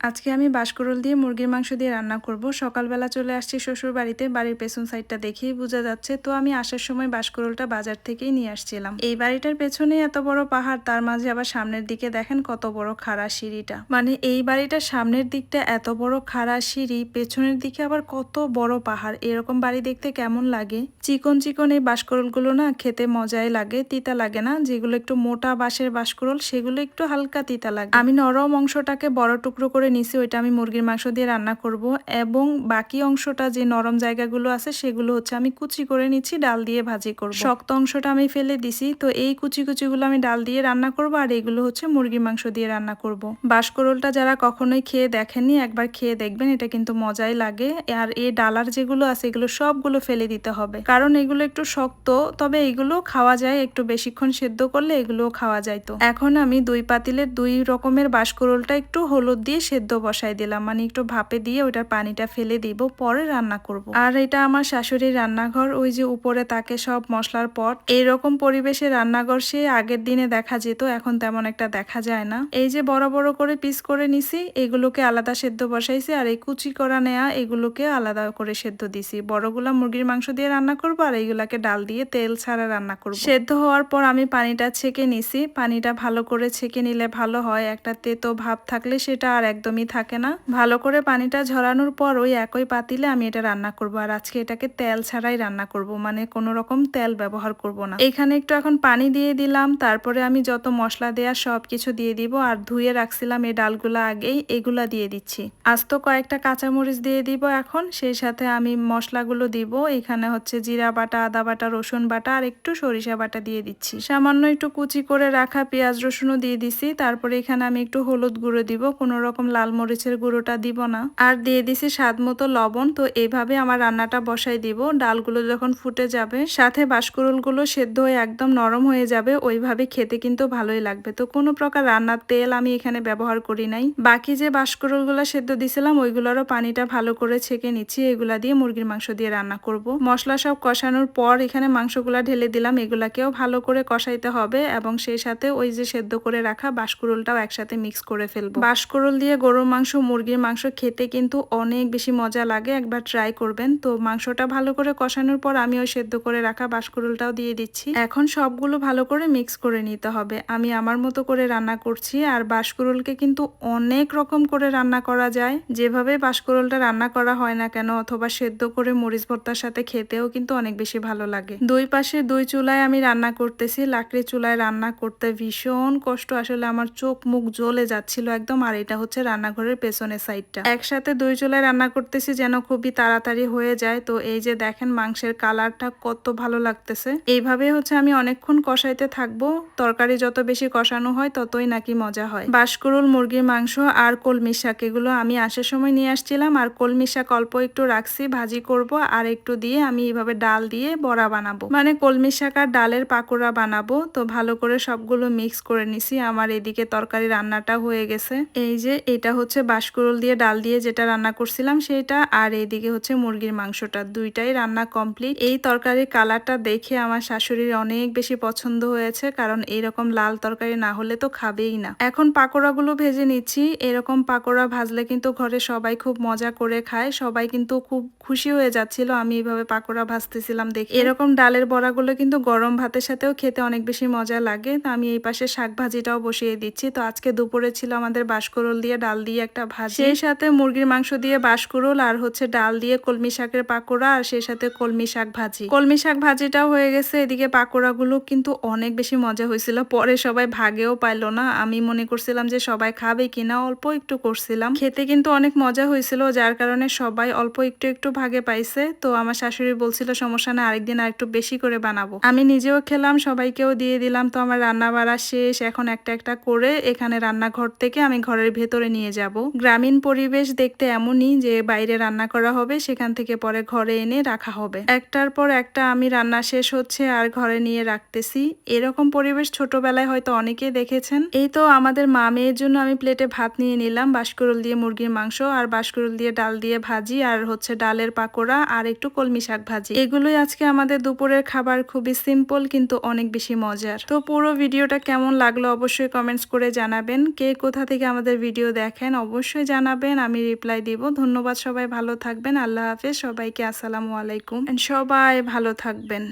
আজকে আমি বাঁশকুড়ুল দিয়ে মুরগির মাংস দিয়ে রান্না করব। সকালবেলা চলে আসছি শ্বশুর বাড়িতে বাড়ির পেছন সাইডটা দেখেই বোঝা যাচ্ছে। তো আমি আসার সময় বাঁশকুড়ুলটা বাজার থেকেই নিয়ে আসছিলাম। এই বাড়িটার পেছনে এত বড় পাহাড়, তার মাঝে আবার সামনের দিকে দেখেন কত বড় খাড়া সিঁড়িটা। মানে এই বাড়িটার সামনের দিকটা এত বড় খাড়া সিঁড়ি, পেছনের দিকে আবার কত বড় পাহাড়। এরকম বাড়ি দেখতে কেমন লাগে? চিকন চিকন এই বাঁশকুড়ুলগুলো না খেতে মজাই লাগে, তিতা লাগে না। যেগুলো একটু মোটা বাঁশের বাঁশকুড়ুল, সেগুলো একটু হালকা তিতা লাগে। আমি নরম অংশটাকে বড় টুকরো করে নিছি, ওইটা আমি মুরগির মাংস দিয়ে রান্না করব। এবং বাকি অংশটা যে নরম জায়গাগুলো আছে, সেগুলো হচ্ছে আমি কুচি করে নিচ্ছি, ডাল দিয়ে ভাজি করব। শক্ত অংশটা আমি ফেলে দিছি, তো এই কুচি কুচিগুলো আমি ডাল দিয়ে রান্না করব, আর এগুলো হচ্ছে মুরগির মাংস দিয়ে রান্না করব। বাঁশকরোলটা যারা কখনোই খেয়ে দেখেননি, একবার খেয়ে দেখবেন, এটা কিন্তু মজাই লাগে। আর এই ডালার যেগুলো আছে, এগুলো সবগুলো ফেলে দিতে হবে। কারণ এগুলো একটু শক্ত, তবে এগুলো খাওয়া যায়, একটু বেশিক্ষণ সেদ্ধ করলে এগুলোও খাওয়া যায় তো এখন আমি দুই পাতিলের দুই রকমের বাঁশকরোলটা একটু হলুদ দিয়ে সেদ্ধ বসাই দিলাম। মানে একটু ভাপে দিয়ে ওটার পানিটা ফেলে দিব, পরে রান্না করব। আর এটা আমার শাশুড়ির রান্নাঘর, ওই যে উপরে তাকে সব মশলার পট। এইরকম পরিবেশে রান্নাঘর সে আগের দিনে দেখা যেত, এখন তেমন একটা দেখা যায় না। এই যে বড় বড় করে পিস করে নিছি, এগুলোকে আলাদা সেদ্ধ বসাইছি, আর এই কুচি করা নেয়া এগুলোকে আলাদা করে সেদ্ধ দিছি। বড়গুলা মুরগির মাংস দিয়ে রান্না করব, আর এইগুলাকে ডাল দিয়ে তেল ছাড়া রান্না করব। সেদ্ধ হওয়ার পর আমি পানিটা ছেঁকে নিছি। পানিটা ভালো করে ছেঁকে নিলে ভালো হয়। একটা তেতো ভাব থাকলে সেটা আর একদমই থাকে না। ভালো করে পানিটা ঝরানোর পর ওই একই পাতিলে আমি এটা রান্না করব। আর আজকে এটাকে তেল ছাড়াই রান্না করব মানে কোনো রকম তেল ব্যবহার করব না। এখানে একটু এখন পানি দিয়ে দিলাম, তারপরে আমি যত মশলা দেওয়া সব কিছু দিয়ে দিব। আর ধুয়ে রাখছিলাম এই ডালগুলো আগেই, এগুলা দিয়ে দিচ্ছি। আস্ত কয়েকটা কাঁচামরিচ দিয়ে দিব এখন, সেই সাথে আমি মশলাগুলো দিব। এখানে হচ্ছে জিরা বাটা, আদা বাটা, রসুন বাটা আর একটু সরিষা বাটা দিয়ে দিচ্ছি। সামান্য একটু কুচি করে রাখা পেঁয়াজ রসুনও দিয়ে দিছি। তারপরে এখানে আমি একটু হলুদ গুঁড়ো দিব, কোনো রকম লাল মরিচের গুঁড়োটা দিব না। আর দিয়ে দিছি স্বাদ মতো লবণ, তো এইভাবে আমার রান্নাটা বসাই দিব। ডালগুলো যখন ফুটে যাবে, সাথে বাঁশকুড়ুলগুলো সেদ্ধ হয়ে একদম নরম হয়ে যাবে, ওইভাবে খেতে কিন্তু ভালোই লাগবে। তো কোনো প্রকার রান্নার তেল আমি এখানে ব্যবহার করি নাই। বাকি যে বাঁশকুড়ুলগুলো সেদ্ধ দিছিলাম, ওইগুলোরও পানিটা ভালো করে ছেঁকে নিচ্ছি। এগুলা দিয়ে মুরগির মাংস দিয়ে রান্না করব। মশলা সব কষানোর পর এখানে মাংসগুলা ঢেলে দিলাম। এগুলাকেও ভালো করে কষাইতে হবে এবং সেই সাথে ওই যে সেদ্ধ করে রাখা বাঁশকুড়ুলটাও একসাথে মিক্স করে ফেলব। বাঁশকুড়ুল দিয়ে গরুর মাংস, মুরগির মাংস খেতে কিন্তু অনেক বেশি মজা লাগে। একবার ট্রাই করবেন। তো মাংসটা ভালো করে কষানোর পর আমি ওই সেদ্ধ করে রাখা বাঁশকুড়ুলটাও দিয়ে দিচ্ছি। এখন সবগুলো ভালো করে মিক্স করে নিতে হবে। আমি আমার মতো করে রান্না করছি আর বাঁশকুড়ুলকে কিন্তু অনেক রকম করে রান্না করা যায়। যেভাবে বাঁশকুড়ুলটা রান্না করা হয় না কেন, অথবা সেদ্ধ করে মরিচ ভর্তার সাথে খেতেও কিন্তু অনেক বেশি ভালো লাগে। দুই পাশে দুই চুলায় আমি রান্না করতেছি। লাকড়ি চুলায় রান্না করতে ভীষণ কষ্ট। আসলে আমার চোখ মুখ জ্বলে যাচ্ছিল একদম। আর এটা হচ্ছে রান্নাঘরের পেছনের সাইডটা একসাথে দুই চুলায় রান্না করতেছি যেন খুবই তাড়াতাড়ি হয়ে যায়। তো এই যে দেখেন মাংসের কালারটা কত ভালো লাগতেছে। এইভাবে হচ্ছে আমি অনেকক্ষণ কষাইতে থাকব। তরকারি যত বেশি কষানো হয় ততই নাকি মজা হয়। বাঁশকুড়ুল মুরগির মাংস আর কলমি শাক, এগুলো আমি আসার সময় নিয়ে আসছিলাম। আর কলমি শাক অল্প একটু রাখছি, ভাজি করব আর একটু দিয়ে আমি এইভাবে ডাল দিয়ে বড়া বানাবো। মানে কলমি শাক আর ডালের পাকোড়া বানাবো। তো ভালো করে সবগুলো মিক্স করে নিছি। আমার এদিকে তরকারি রান্নাটা হয়ে গেছে। এই যে এটা হচ্ছে বাঁশকুড়ুল দিয়ে ডাল দিয়ে যেটা রান্না করছিলাম সেটা, আর এইদিকে হচ্ছে মুরগির মাংসটা। দুইটাই রান্না কমপ্লিট। এই তরকারির কালারটা দেখে আমার শাশুড়ির অনেক বেশি পছন্দ হয়েছে, কারণ এইরকম লাল তরকারি না হলে তো খাবেই না। এখন পাকোড়াগুলো ভেজে নিচ্ছি। এরকম পাকোড়া ভাজলে কিন্তু ঘরে সবাই খুব মজা করে খায়, সবাই কিন্তু খুব খুশি হয়ে যাচ্ছিল, আমি এইভাবে পাকোড়া ভাজতেছিলাম দেখি। এরকম ডালের বড়াগুলো কিন্তু গরম ভাতের সাথেও খেতে অনেক বেশি মজা লাগে। তো আমি এই পাশে শাক ভাজিটাও বসিয়ে দিচ্ছি। তো আজকে দুপুরে ছিল আমাদের বাঁশকরোল দিয়ে ডাল দিয়ে একটা ভাজি। সেই সাথে মুরগির মাংস দিয়ে বাঁশকরোল আর হচ্ছে ডাল দিয়ে কলমি শাকের পাকোড়া আর সেই সাথে কলমি শাক ভাজি। কলমি শাক ভাজিটাও হয়ে গেছে, এদিকে পাকোড়াগুলো কিন্তু অনেক বেশি মজা হয়েছিল। পরে সবাই ভাগেও পাইলো না। আমি মনে করছিলাম যে সবাই খাবে কিনা, অল্প একটু করছিলাম। খেতে কিন্তু অনেক মজা হয়েছিল, যার কারণে সবাই অল্প একটু একটু ভাগে পাইছে। তো আমার শাশুড়ি বলছিল, সমস্যা না আরেকদিন আর একটু বেশি করে বানাবো। আমি নিজেও খেলাম, সবাইকেও দিয়ে দিলাম। তো আমার রান্না বাড়া শেষ। এখন একটা একটা করে এখানে রান্নাঘর থেকে আমি ঘরের ভেতরে নিয়ে যাব। গ্রামীণ পরিবেশ দেখতে এমনই যে, বাইরে রান্না করা হবে, সেখান থেকে পরে ঘরে এনে রাখা হবে। একটার পর একটা আমি রান্না শেষ হচ্ছে আর ঘরে নিয়ে রাখতেছি। এরকম পরিবেশ ছোটবেলায় হয়তো অনেকেই দেখেছেন। এই তো আমাদের মা মেয়ের জন্য আমি প্লেটে ভাত নিয়ে নিলাম। বাঁশকুড়ুল দিয়ে মুরগির মাংস আর বাঁশকুড়ুল দিয়ে ডাল দিয়ে ভাজি আর হচ্ছে ডালের পাকোড়া আর একটু কলমি শাক ভাজি। এগুলোই আজকে আমাদের দুপুরের খাবার। খুবই সিম্পল কিন্তু অনেক বেশি মজার। তো পুরো ভিডিওটা কেমন লাগল অবশ্যই কমেন্টস করে জানাবেন। কে কোথা থেকে আমাদের ভিডিও দেখ দেখেন, অবশ্যই জানাবেন, আমি রিপ্লাই দিব। ধন্যবাদ সবাই, ভালো থাকবেন, আল্লাহ হাফেজ, সবাইকে আসসালামু আলাইকুম। সবাই ভালো থাকবেন।